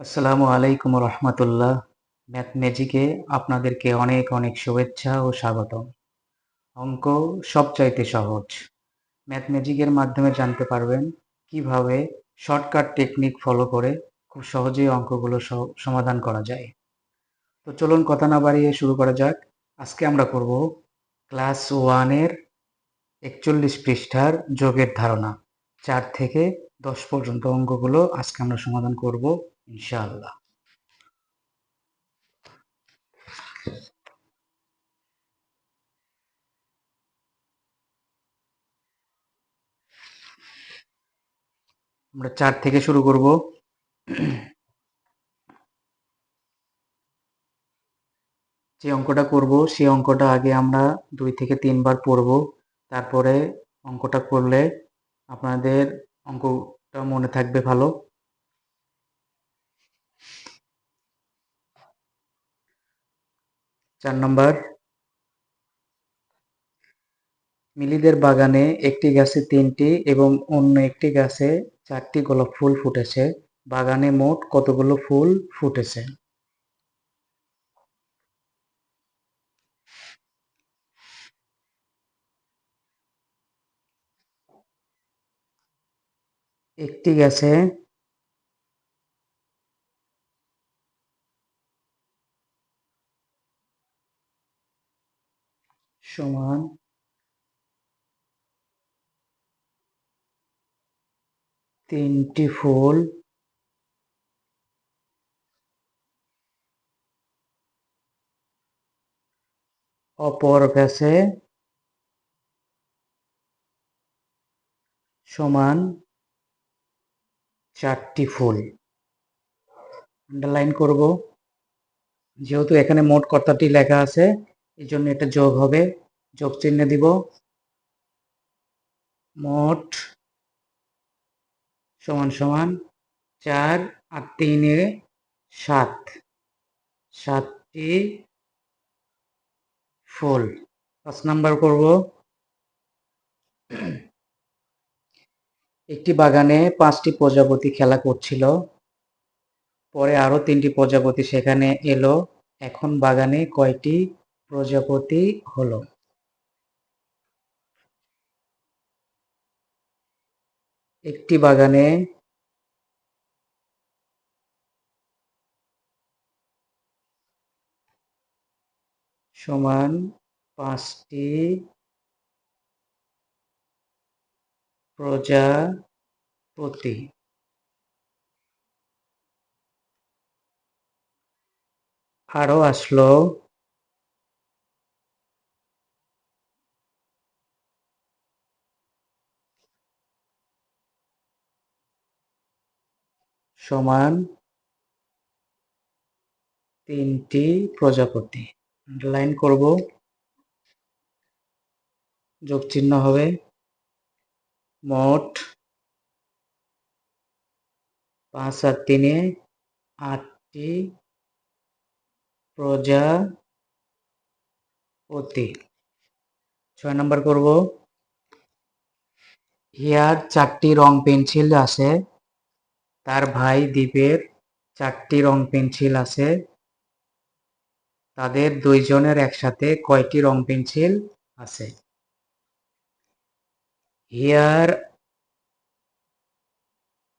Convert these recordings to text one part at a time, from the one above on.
আসসালামু আলাইকুম রহমতুল্লাহ। ম্যাথ ম্যাজিকে আপনাদেরকে অনেক অনেক শুভেচ্ছা ও স্বাগতম। অঙ্ক সবচাইতে সহজ। ম্যাথ ম্যাজিকের মাধ্যমে জানতে পারবেন কীভাবে শর্টকাট টেকনিক ফলো করে খুব সহজেই অঙ্কগুলো সমাধান করা যায়। তো চলুন কথা না বাড়িয়ে শুরু করা যাক। আজকে আমরা করব ক্লাস ওয়ানের একচল্লিশ পৃষ্ঠার যোগের ধারণা। চার থেকে দশ পর্যন্ত অঙ্কগুলো আজকে আমরা সমাধান করব। ইনশাআল্লাহ। আমরা চার থেকে শুরু করব। যে অঙ্কটা করব সেই অঙ্কটা আগে আমরা দুই থেকে তিনবার পড়ব। তারপরে অঙ্কটা করলে আপনাদের অঙ্কটা মনে থাকবে ভালো। চার নম্বর। মিলিদের বাগানে একটি গাছে তিনটি এবং অন্য একটি গাছে চারটি গোলাপ ফুল ফুটেছে। বাগানে মোট কতগুলো ফুল ফুটেছে? একটি গাছে সমান তিনটি ফুল অপর গাছে সমান চারটি ফুল। আন্ডারলাইন করব। যেহেতু এখানে মোট কথাটি লেখা আছে এই জন্য এটা যোগ হবে যোগ চিহ্ন দিব। মোট সমান সমান চার আর তিনে সাত। সাতটি ফুল। পাঁচ নাম্বার করব। একটি বাগানে পাঁচটি প্রজাপতি খেলা করছিল। পরে আরও তিনটি প্রজাপতি সেখানে এলো। এখন বাগানে কয়টি প্রজাপতি হলো? একটি বাগানে সমান পাঁচটি প্রজাপতি। আরও আসলো সমান তিনটি প্রজাপতি। লাইন করব। যোগ চিহ্ন হবে মোট পাঁচ আর তিনে আটটি প্রজাপতি। ছয় নম্বর করব। হিয়ার চারটি রং পেন্সিল আছে। তার ভাই দ্বীপের চারটি রং পেন্সিল আছে। তাদের দুইজনের একসাথে কয়টি রং পেন্সিল আছে? হিয়ার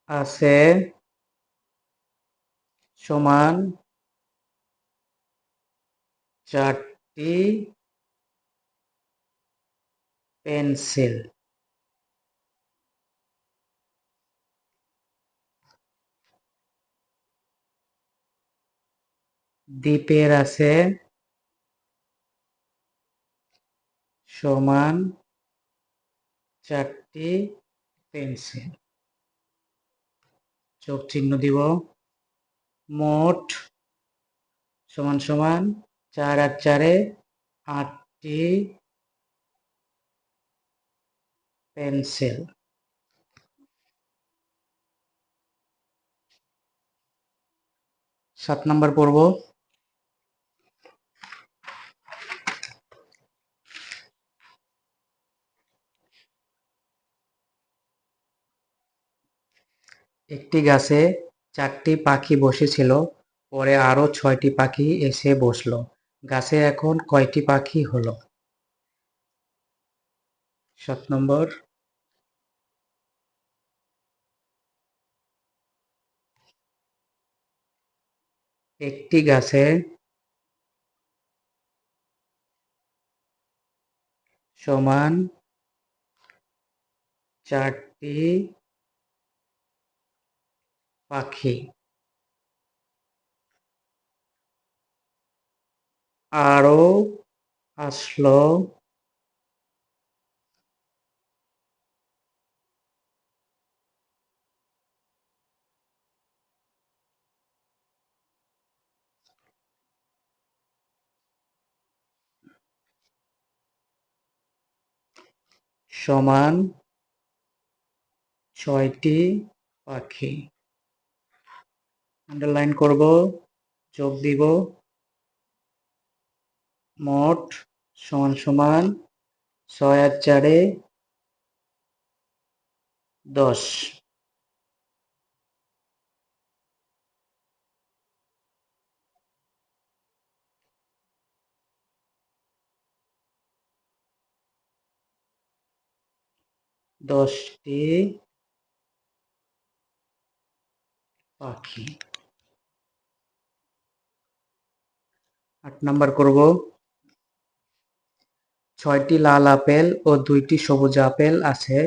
আছে সমান চারটি পেন্সিল। দ্বীপের আছে সমান চারটি পেন্সিল চোখ চিহ্ন দিব। মোট সমান সমান চার আর চারে আটটি পেন্সিল। সাত নাম্বার পড়ব। একটি গাছে চারটি পাখি বসেছিল, পরে আরও ছয়টি পাখি এসে বসল। গাছে এখন কয়টি পাখি হলো? সাত নম্বর। একটি গাছে সমান চারটি পাখি। আরও আসলো সমান ছয়টি পাখি। আন্ডারলাইন করব যোগ দিব মোট সমান সমান ছয় আর চারে দশ। দশটি পাখি। আট নাম্বার করব। ছয়টি লাল আপেল ও দুইটি সবুজ আপেল আছে।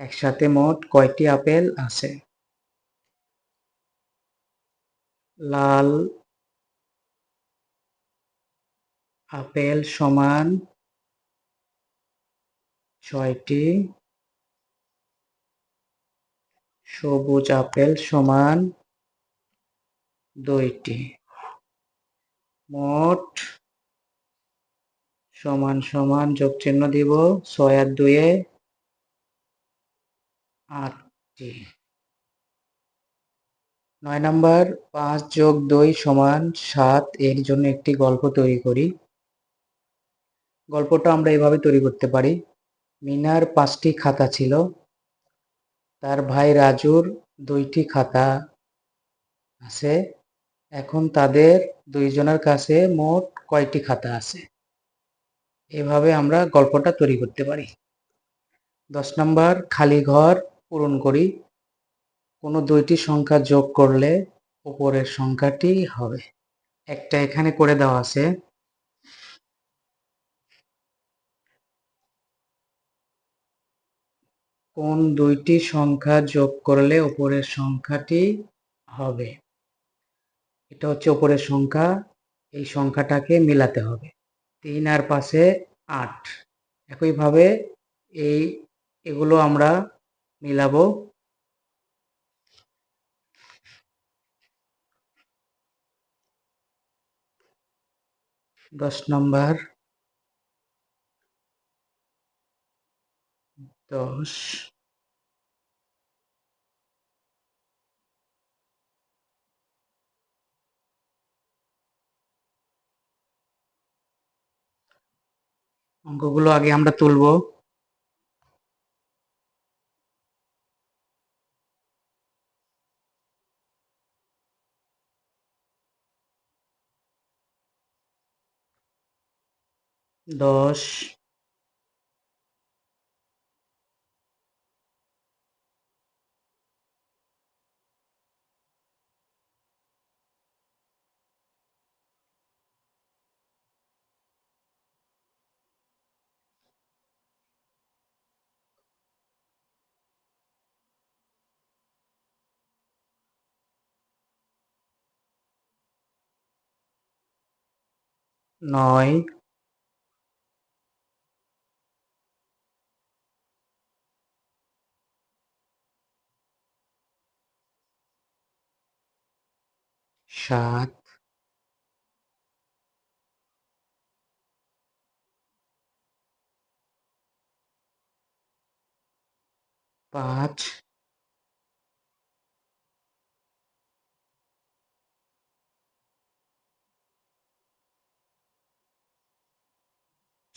একসাথে মোট কয়টি আপেল আছে? লাল আপেল সমান ছয়টি। সবুজ আপেল সমান দুইটি। মোট সমান সমান যোগ চিহ্ন দিব ছয় আর দুয়ে আটটি। নয় নাম্বার, পাঁচ যোগ দুই সমান সাত, এর জন্য একটি গল্প তৈরি করি। গল্পটা আমরা এভাবে তৈরি করতে পারি। মিনার পাঁচটি খাতা ছিল। তার ভাই রাজুর দুইটি খাতা আছে। এখন তাদের দুইজনের কাছে মোট কয়টি খাতা আছে? এভাবে আমরা গল্পটা তৈরি করতে পারি। দশ নম্বর, খালি ঘর পূরণ করি। কোনো দুইটি সংখ্যা যোগ করলে উপরের সংখ্যাটি হবে। একটা এখানে করে দেওয়া আছে। কোন দুইটি সংখ্যা যোগ করলে উপরের সংখ্যাটি হবে? এটা হচ্ছে উপরের সংখ্যা। এই সংখ্যাটাকে মিলাতে হবে। তিন আর পাশে আট। একইভাবে এই, এগুলো আমরা মিলাবো। দশ নম্বর। দশ। অঙ্কগুলো আগে আমরা তুলব। দশ নয়। সাত। পাঁচ।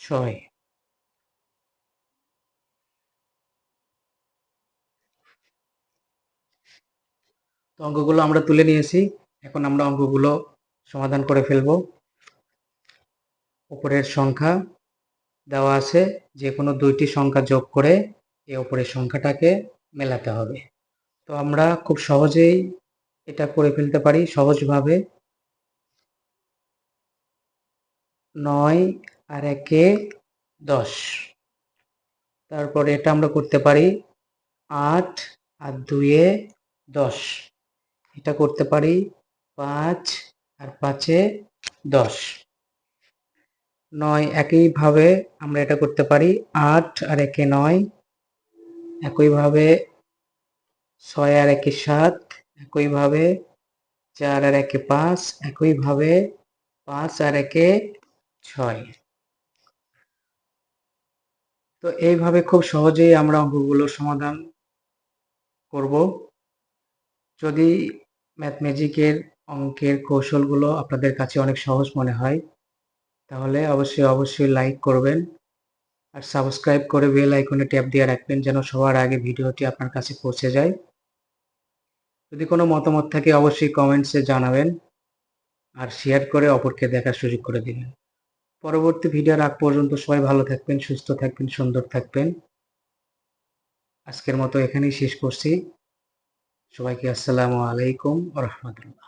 ছয়। তো অঙ্কগুলো আমরা তুলে নিয়েছি। এখন আমরা অঙ্কগুলো সমাধান করে ফেলব। উপরের সংখ্যা দেওয়া আছে যে কোনো দুইটি সংখ্যা যোগ করে এ উপরের সংখ্যাটাকে মেলাতে হবে। তো আমরা খুব সহজেই এটা করে ফেলতে পারি। সহজভাবে নয় আর একে দশ। তারপরে এটা আমরা করতে পারি আট আর দুয়ে দশ। এটা করতে পারি পাঁচ আর পাঁচে দশ। নয় একইভাবে আমরা এটা করতে পারি আট আর একে নয়। একইভাবে ছয় আর একে সাত। একইভাবে চার আর একে পাঁচ। একইভাবে পাঁচ আর একে ছয়। তো এইভাবে খুব সহজেই আমরা অঙ্কগুলো সমাধান করব। যদি ম্যাথমেজিকের অঙ্কের কৌশলগুলো আপনাদের কাছে অনেক সহজ মনে হয়, তাহলে অবশ্যই অবশ্যই লাইক করবেন আর সাবস্ক্রাইব করে বেল আইকনে ট্যাপ দিয়ে রাখবেন যেন সবার আগে ভিডিওটি আপনার কাছে পৌঁছে যায়। যদি কোনো মতামত থাকে, অবশ্যই কমেন্টসে জানাবেন আর শেয়ার করে অপরকে দেখার সুযোগ করে দিবেন। পরবর্তী ভিডিওর আগ পর্যন্ত সবাই ভালো থাকবেন, সুস্থ থাকবেন, সুন্দর থাকবেন। আজকের মতো এখানেই শেষ করছি। সবাইকে আসসালামু আলাইকুম রহমতুল্লাহ।